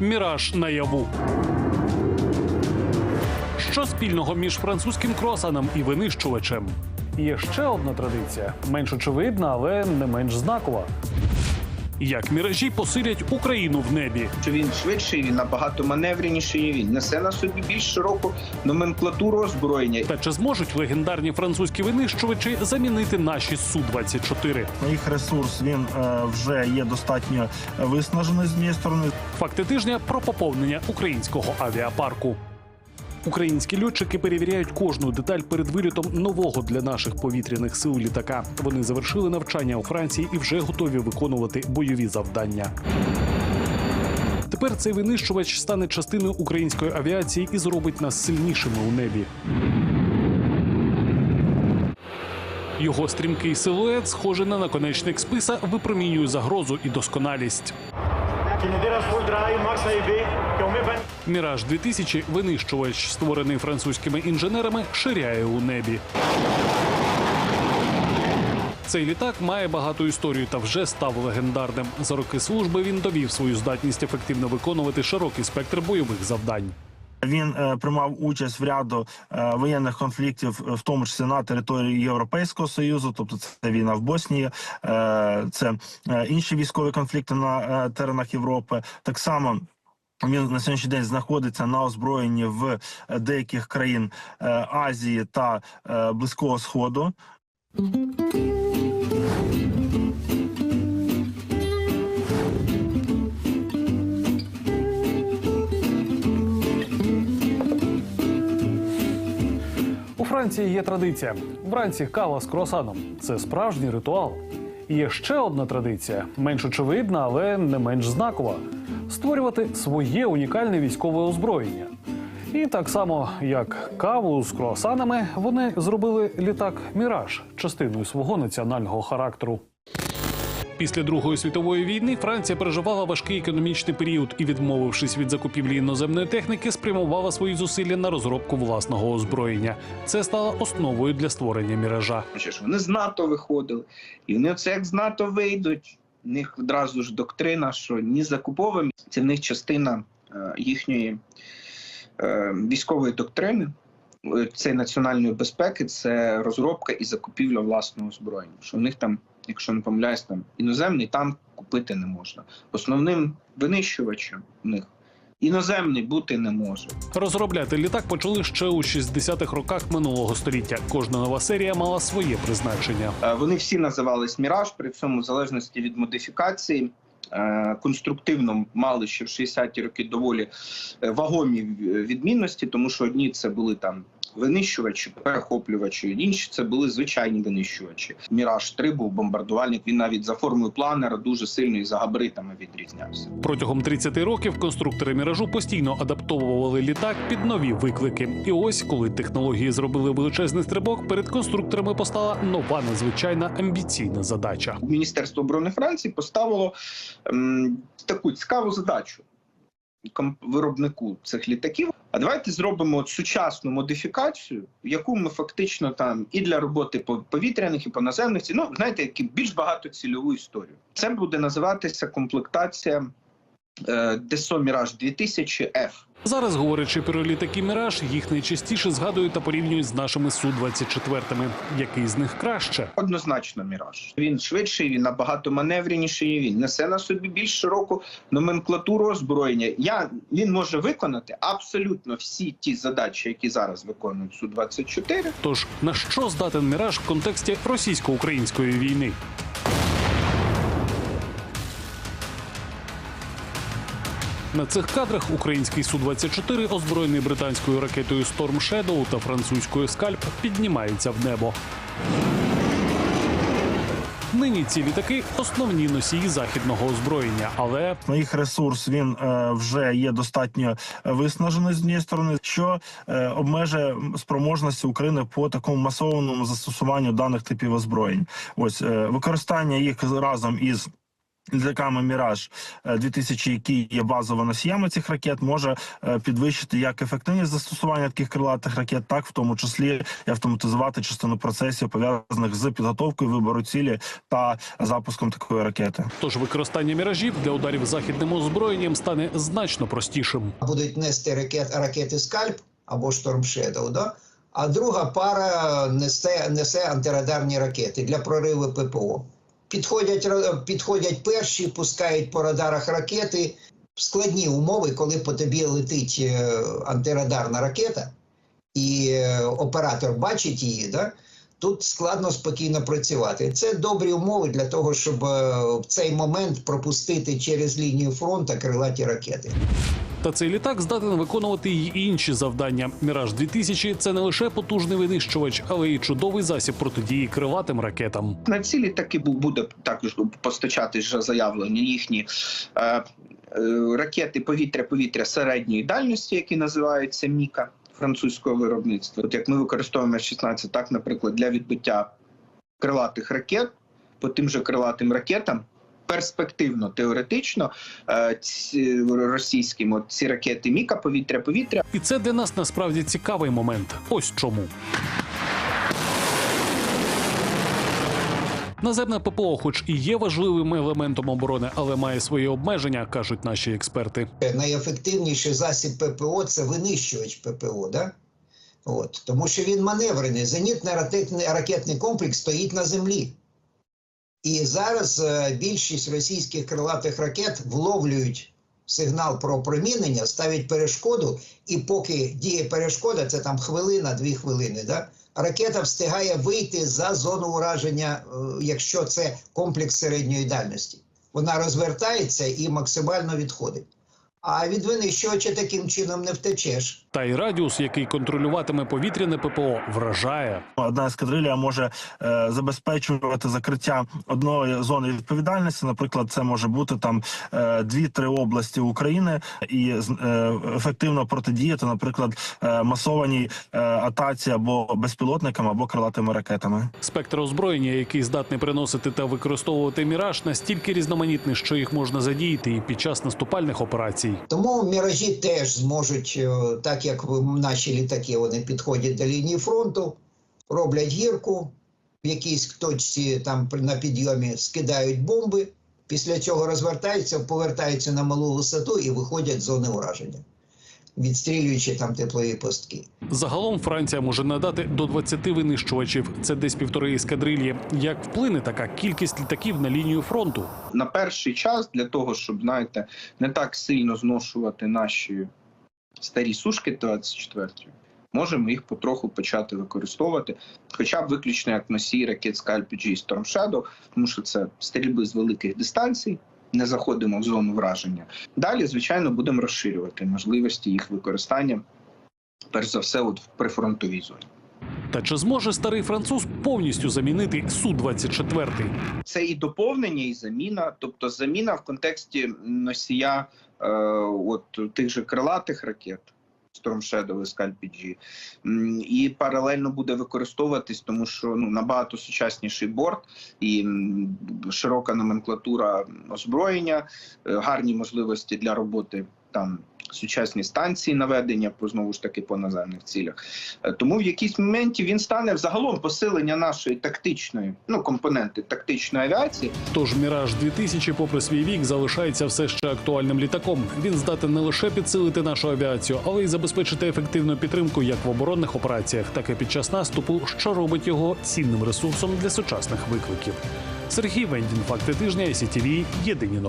Міраж наяву. Що спільного між французьким кросаном і винищувачем? Є ще одна традиція, менш очевидна, але не менш знакова. Як міражі посилять Україну в небі? що він швидший, він набагато маневреніший. Він несе на собі більш широку номенклатуру озброєння. Та чи зможуть легендарні французькі винищувачі замінити наші су 24 Їх ресурс він е, вже є достатньо виснажений з однієї сторони. Факти тижня про поповнення українського авіапарку. Українські льотчики перевіряють кожну деталь перед вилітом нового для наших повітряних сил літака. Вони завершили навчання у Франції і вже готові виконувати бойові завдання. Тепер цей винищувач стане частиною української авіації і зробить нас сильнішими у небі. Його стрімкий силует, схожий на наконечник списа, випромінює загрозу і досконалість. Міраж 2000 винищувач, створений французькими інженерами, ширяє у небі. Цей літак має багату історію та вже став легендарним. За роки служби він довів свою здатність ефективно виконувати широкий спектр бойових завдань. Він е, приймав участь в ряду е, воєнних конфліктів, в тому числі на території Європейського союзу, тобто це війна в Боснії, е, це е, інші військові конфлікти на е, теренах Європи. Так само. Він на сьогоднішній день знаходиться на озброєнні в е, деяких країн е, Азії та е, Близького Сходу. Франції є традиція. Вранці кава з круасаном. Це справжній ритуал. Є ще одна традиція, менш очевидна, але не менш знакова: створювати своє унікальне військове озброєння. І так само, як каву з круасанами, вони зробили літак Міраж частиною свого національного характеру. Після Другої світової війни Франція переживала важкий економічний період і, відмовившись від закупівлі іноземної техніки, спрямувала свої зусилля на розробку власного озброєння. Це стало основою для створення міража. Ж вони з НАТО виходили, і вони це як з НАТО вийдуть. В них одразу ж доктрина, що ні закуповуємо, це в них частина е, їхньої е, військової доктрини. Е, Це національної безпеки, це розробка і закупівля власного озброєння. Що в них там, якщо не помиляюсь, там іноземний танк купити не можна. Основним винищувачем в них іноземний бути не може. Розробляти літак почали ще у 60-х роках минулого століття. Кожна нова серія мала своє призначення. Е, Вони всі називались Міраж, при цьому в залежності від модифікації. е, Конструктивно мали ще в 60-ті роки доволі е, вагомі відмінності, тому що одні це були там винищувачі, перехоплювачі, інші це були звичайні винищувачі. Міраж 3 був бомбардувальник. Він навіть за формою планера дуже сильно і за габаритами відрізнявся. Протягом 30 років конструктори міражу постійно адаптовували літак під нові виклики. І ось, коли технології зробили величезний стрибок, перед конструкторами постала нова надзвичайна амбіційна задача. Міністерство оборони Франції поставило ем, таку цікаву задачу виробнику цих літаків. А давайте зробимо сучасну модифікацію, яку ми фактично там і для роботи по повітряних, і по наземних ці- ну знаєте, які більш багатоцільову історію. Це буде називатися комплектація Десо Міраж 2000 F. Зараз, говорячи про літаки Міраж, їх найчастіше згадують та порівнюють з нашими су 24 Який з них краще? Однозначно міраж. Він швидший, він набагато маневреніший. Він несе на собі більш широку номенклатуру озброєння. Я він може виконати абсолютно всі ті задачі, які зараз виконують су 24 Тож на що здатен міраж в контексті російсько-української війни? На цих кадрах український су 24 озброєний британською ракетою Storm Shadow та французькою Скальп, піднімається в небо. Нині ці літаки основні носії західного озброєння, але їх ресурс він е, вже є достатньо виснажений з однієї сторони, що е, обмежує спроможності України по такому масованому застосуванню даних типів озброєнь. Ось е, використання їх разом із літаками Міраж 2000 які є базово носіями цих ракет, може е, підвищити як ефективність застосування таких крилатих ракет, так в тому числі і автоматизувати частину процесів пов'язаних з підготовкою вибору цілі та запуском такої ракети. Тож використання міражів для ударів західним озброєнням стане значно простішим. будуть нести ракет, ракети Скальп або Шторм Shadow, да? а друга пара несе, несе антирадарні ракети для прориву ППО. Підходять, підходять перші, пускають по радарах ракети. Складні умови, коли по тобі летить е, антирадарна ракета, і е, оператор бачить її, да? тут складно спокійно працювати. Це добрі умови для того, щоб е, в цей момент пропустити через лінію фронту крилаті ракети. Та цей літак здатен виконувати й інші завдання. Міраж 2000 це не лише потужний винищувач, але й чудовий засіб протидії криватим ракетам. На ці літаки бу- буде також постачати вже заявлені їхні е, е, ракети повітря-повітря середньої дальності, які називаються Міка французького виробництва. От як ми використовуємо F-16, так, наприклад, для відбиття крилатих ракет по тим же крилатим ракетам. Перспективно, теоретично, е, ці російським от ці ракети Міка повітря-повітря І це для нас насправді цікавий момент. Ось чому. Наземне ППО, хоч і є важливим елементом оборони, але має свої обмеження, кажуть наші експерти. найефективніший засіб ППО це винищувач ППО, да? От. тому що він маневрений. Зенітний ракетний комплекс стоїть на землі. І зараз е, більшість російських крилатих ракет вловлюють сигнал про промінення, ставлять перешкоду, і поки діє перешкода, це там хвилина, дві хвилини. Да? Ракета встигає вийти за зону ураження, е, якщо це комплекс середньої дальності. Вона розвертається і максимально відходить. А від винищувача таким чином не втечеш. Та й радіус, який контролюватиме повітряне ППО, вражає. Одна ескадрилля може е, забезпечувати закриття одної зони відповідальності. Наприклад, це може бути там е, дві-три області України і з- е, ефективно протидіяти, наприклад, е, масованій е, атаці або безпілотниками, або крилатими ракетами. Спектр озброєння, який здатний приносити та використовувати міраж, настільки різноманітний, що їх можна задіяти і під час наступальних операцій. Тому міражі теж зможуть, е, так як наші літаки, вони підходять до лінії фронту, роблять гірку, в якійсь точці там на підйомі скидають бомби. Після цього розвертаються, повертаються на малу висоту і виходять з зони ураження, відстрілюючи там теплові постки. Загалом Франція може надати до 20 винищувачів. Це десь півтори ескадрильї. Як вплине така кількість літаків на лінію фронту? на перший час для того, щоб знаєте, не так сильно зношувати наші старі сушки 24 можемо їх потроху почати використовувати, хоча б виключно як носії ракет Storm Shadow, тому що це стрільби з великих дистанцій. Не заходимо в зону враження. Далі, звичайно, будемо розширювати можливості їх використання, перш за все, от в прифронтовій зоні. Та чи зможе старий француз повністю замінити су 24 це і доповнення, і заміна. Тобто заміна в контексті носія е, от тих же крилатих ракет. Storm Shadow і Scalp PG. І паралельно буде використовуватись, тому що ну набагато сучасніший борт і широка номенклатура озброєння, е, гарні можливості для роботи там. Сучасні станції наведення по знову ж таки по наземних цілях, Е, тому в якійсь моменті він стане взагалом посилення нашої тактичної ну компоненти тактичної авіації. Тож Міраж 2000, попри свій вік, залишається все ще актуальним літаком. Він здатен не лише підсилити нашу авіацію, але й забезпечити ефективну підтримку як в оборонних операціях, так і під час наступу, що робить його цінним ресурсом для сучасних викликів. Сергій Вендін, факти тижня, СІТВ, єдині новини.